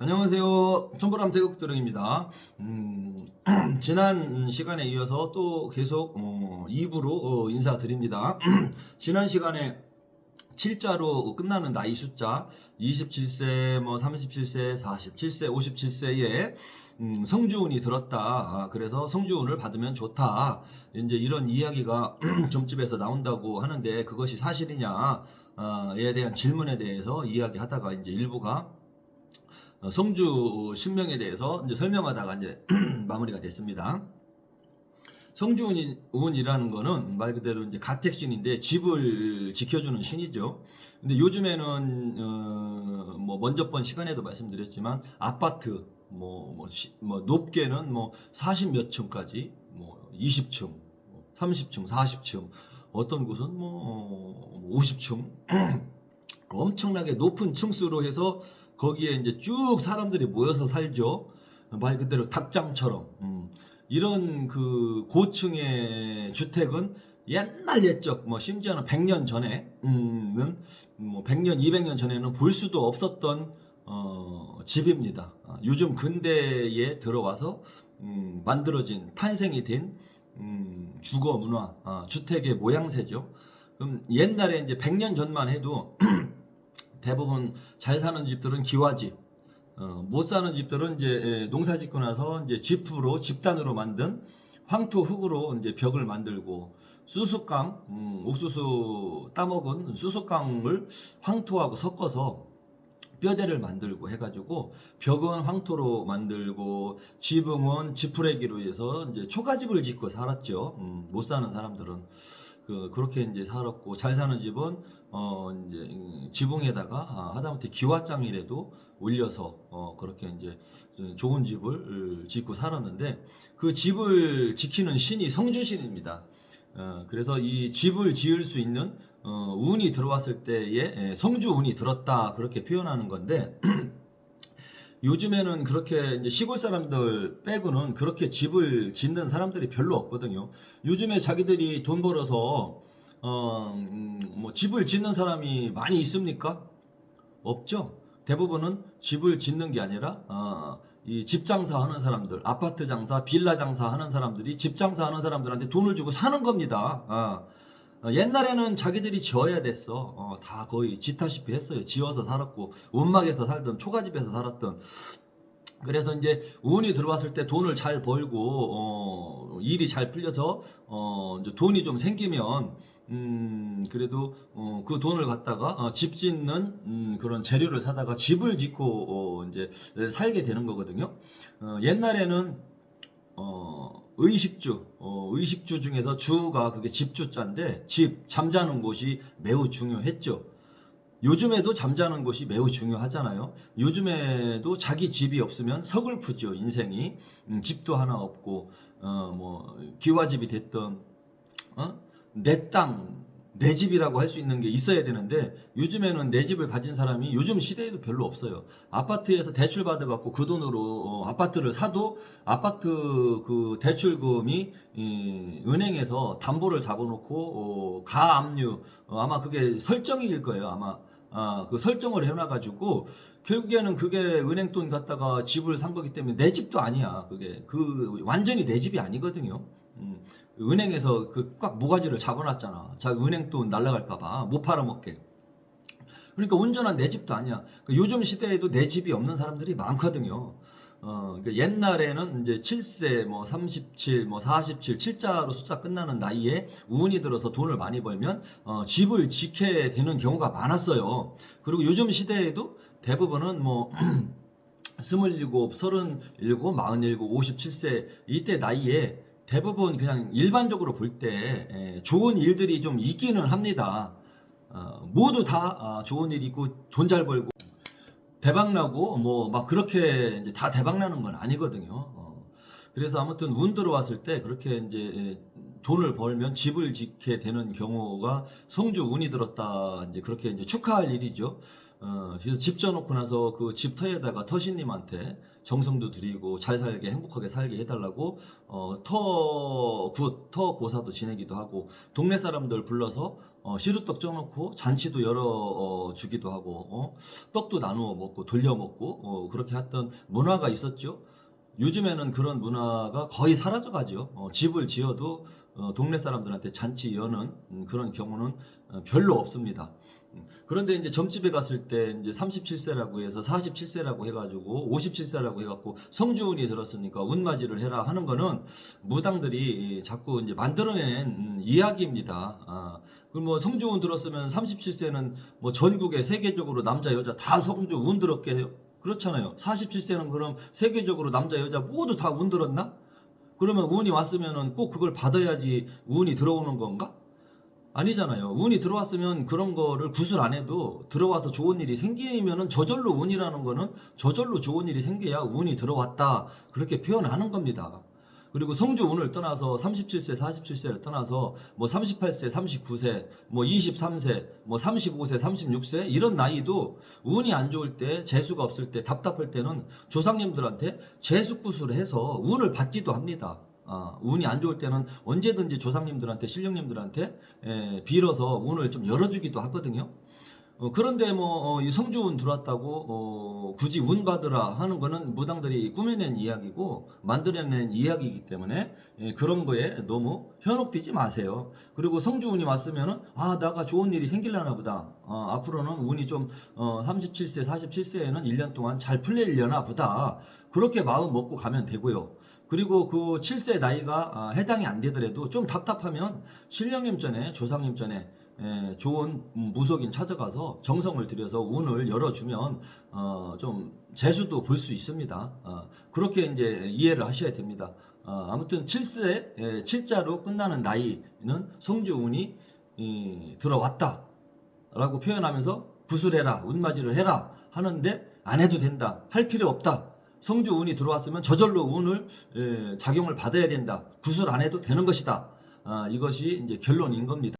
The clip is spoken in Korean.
안녕하세요. 천보람 태국도령입니다. 음, 지난 시간에 이어서 또 계속 어, 2부로 어, 인사드립니다. 지난 시간에 7자로 끝나는 나이 숫자 27세, 뭐 37세, 47세, 57세에 음, 성주운이 들었다. 아, 그래서 성주운을 받으면 좋다. 이제 이런 이야기가 점집에서 나온다고 하는데 그것이 사실이냐에 대한 질문에 대해서 이야기하다가 이제 일부가 어, 성주 신명에 대해서 이제 설명하다가 이제 마무리가 됐습니다. 성주운이라는 거는 말 그대로 이제 가택신인데 집을 지켜주는 신이죠. 근데 요즘에는 어, 뭐 먼저 번 시간에도 말씀드렸지만 아파트 뭐, 뭐, 시- 뭐 높게는 뭐 40 몇 층까지 뭐 20층, 30층, 40층 어떤 곳은 뭐 50층 엄청나게 높은 층수로 해서 거기에 이제 쭉 사람들이 모여서 살죠. 말 그대로 닭장처럼. 음. 이런 그 고층의 주택은 옛날 옛적 뭐 심지어는 100년 전에는 뭐 100년 200년 전에는 볼 수도 없었던 어, 집입니다. 아, 요즘 근대에 들어와서 음, 만들어진 탄생이 된 음, 주거 문화 아, 주택의 모양새죠. 그럼 옛날에 이제 100년 전만 해도 대부분 잘 사는 집들은 기와집, 어, 못 사는 집들은 이제 에, 농사 짓고 나서 이제 집으로 집단으로 만든 황토 흙으로 이제 벽을 만들고 수수깡, 음, 옥수수 따먹은 수수깡을 황토하고 섞어서 뼈대를 만들고 해가지고 벽은 황토로 만들고 지붕은 지푸레기로 해서 이제 초가집을 짓고 살았죠. 음, 못 사는 사람들은 그 그렇게 이제 살았고 잘 사는 집은 어 이제 이 지붕에다가 아, 하다못해 기와장이라도 올려서 어 그렇게 이제 좋은 집을 짓고 살았는데 그 집을 지키는 신이 성주신입니다. 어, 그래서 이 집을 지을 수 있는 어, 운이 들어왔을 때에 예, 성주 운이 들었다 그렇게 표현하는 건데 요즘에는 그렇게 이제 시골 사람들 빼고는 그렇게 집을 짓는 사람들이 별로 없거든요. 요즘에 자기들이 돈 벌어서 어, 음, 뭐 집을 짓는 사람이 많이 있습니까? 없죠. 대부분은 집을 짓는 게 아니라 어, 이집 장사하는 사람들, 아파트 장사, 빌라 장사하는 사람들이 집 장사하는 사람들한테 돈을 주고 사는 겁니다. 어. 어, 옛날에는 자기들이 지어야 됐어. 어, 다 거의 짓다시피 했어요. 지어서 살았고 원막에서 살던 초가집에서 살았던. 그래서 이제 운이 들어왔을 때 돈을 잘 벌고 어, 일이 잘 풀려서 어, 돈이 좀 생기면 음, 그래도 어, 그 돈을 갖다가 어, 집 짓는 음, 그런 재료를 사다가 집을 짓고 어, 이제 살게 되는 거거든요. 어, 옛날에는 어, 의식주, 어, 의식주 중에서 주가 그게 집주자인데 집 잠자는 곳이 매우 중요했죠. 요즘에도 잠자는 곳이 매우 중요하잖아요. 요즘에도 자기 집이 없으면 서글프죠 인생이 음, 집도 하나 없고 어, 뭐 기와집이 됐던 어? 내 땅, 내 집이라고 할 수 있는 게 있어야 되는데 요즘에는 내 집을 가진 사람이 요즘 시대에도 별로 없어요. 아파트에서 대출 받아갖고 그 돈으로 어, 아파트를 사도 아파트 그 대출금이 이, 은행에서 담보를 잡아놓고 어, 가압류 어, 아마 그게 설정일 거예요. 아마 아, 그 설정을 해놔가지고 결국에는 그게 은행 돈 갖다가 집을 산 거기 때문에 내 집도 아니야. 그게 그 완전히 내 집이 아니거든요. 음, 은행에서 그 꽉 모가지를 잡아놨잖아. 자 은행 돈 날라갈까봐 못 팔아먹게. 그러니까 온전한 내 집도 아니야. 그 요즘 시대에도 내 집이 없는 사람들이 많거든요. 어, 그러니까 옛날에는 이제 7세, 뭐 37, 뭐 47, 7자로 숫자 끝나는 나이에 운이 들어서 돈을 많이 벌면 어, 집을 지켜야 되는 경우가 많았어요. 그리고 요즘 시대에도 대부분은 뭐 스물일곱, 서른일곱, 마흔일곱, 오십칠세 이때 나이에 대부분 그냥 일반적으로 볼 때 좋은 일들이 좀 있기는 합니다. 어, 모두 다 아, 좋은 일 있고 돈 잘 벌고 대박 나고 뭐 막 그렇게 다 대박 나는 건 아니거든요. 어, 그래서 아무튼 운 들어왔을 때 그렇게 이제 에, 돈을 벌면 집을 짓게 되는 경우가 성주 운이 들었다 이제 그렇게 이제 축하할 일이죠. 어, 그래서 집 져놓고 나서 그 집 터에다가 터신님한테 정성도 드리고 잘 살게 행복하게 살게 해달라고 어, 터굿 터고사도 지내기도 하고 동네 사람들 불러서 어, 시루떡 쪄놓고 잔치도 열어 어, 주기도 하고 어, 떡도 나누어 먹고 돌려 먹고 어, 그렇게 했던 문화가 있었죠. 요즘에는 그런 문화가 거의 사라져가죠. 어, 집을 지어도 어, 동네 사람들한테 잔치 여는 음, 그런 경우는 어, 별로 없습니다. 음, 그런데 이제 점집에 갔을 때 이제 37세라고 해서 47세라고 해가지고 57세라고 해갖고 성주운이 들었으니까 운맞이를 해라 하는 거는 무당들이 자꾸 이제 만들어낸 음, 이야기입니다. 아, 그뭐 성주운 들었으면 37세는 뭐 전국에 세계적으로 남자 여자 다 성주 운 들었게. 그렇잖아요. 47세는 그럼 세계적으로 남자 여자 모두 다 운 들었나? 그러면 운이 왔으면은 꼭 그걸 받아야지 운이 들어오는 건가? 아니잖아요. 운이 들어왔으면 그런 거를 구술 안 해도 들어와서 좋은 일이 생기면은 저절로 운이라는 거는 저절로 좋은 일이 생겨야 운이 들어왔다. 그렇게 표현하는 겁니다. 그리고 성주 운을 떠나서 37세, 47세를 떠나서 뭐 38세, 39세, 뭐 23세, 뭐 35세, 36세 이런 나이도 운이 안 좋을 때, 재수가 없을 때, 답답할 때는 조상님들한테 재수구술을 해서 운을 받기도 합니다. 아, 운이 안 좋을 때는 언제든지 조상님들한테, 신령님들한테 에, 빌어서 운을 좀 열어주기도 하거든요. 어, 그런데 뭐 어, 이 성주운 들어왔다고 어, 굳이 운 받으라 하는 거는 무당들이 꾸며낸 이야기고 만들어낸 이야기이기 때문에 예, 그런 거에 너무 현혹되지 마세요. 그리고 성주운이 왔으면은 아 나가 좋은 일이 생길라나 보다. 어, 앞으로는 운이 좀 어, 37세, 47세에는 1년 동안 잘 풀리려나 보다. 그렇게 마음 먹고 가면 되고요. 그리고 그 7세 나이가 아, 해당이 안 되더라도 좀 답답하면 신령님 전에 조상님 전에 예, 좋은 무속인 찾아가서 정성을 들여서 운을 열어주면 어, 좀 재수도 볼 수 있습니다. 어, 그렇게 이제 이해를 하셔야 됩니다. 어, 아무튼 7세 예, 7자로 끝나는 나이는 성주운이 이, 들어왔다라고 표현하면서 구슬해라 운맞이를 해라 하는데 안 해도 된다 할 필요 없다. 성주 운이 들어왔으면 저절로 운을 예, 작용을 받아야 된다. 구슬 안 해도 되는 것이다. 아, 이것이 이제 결론인 겁니다.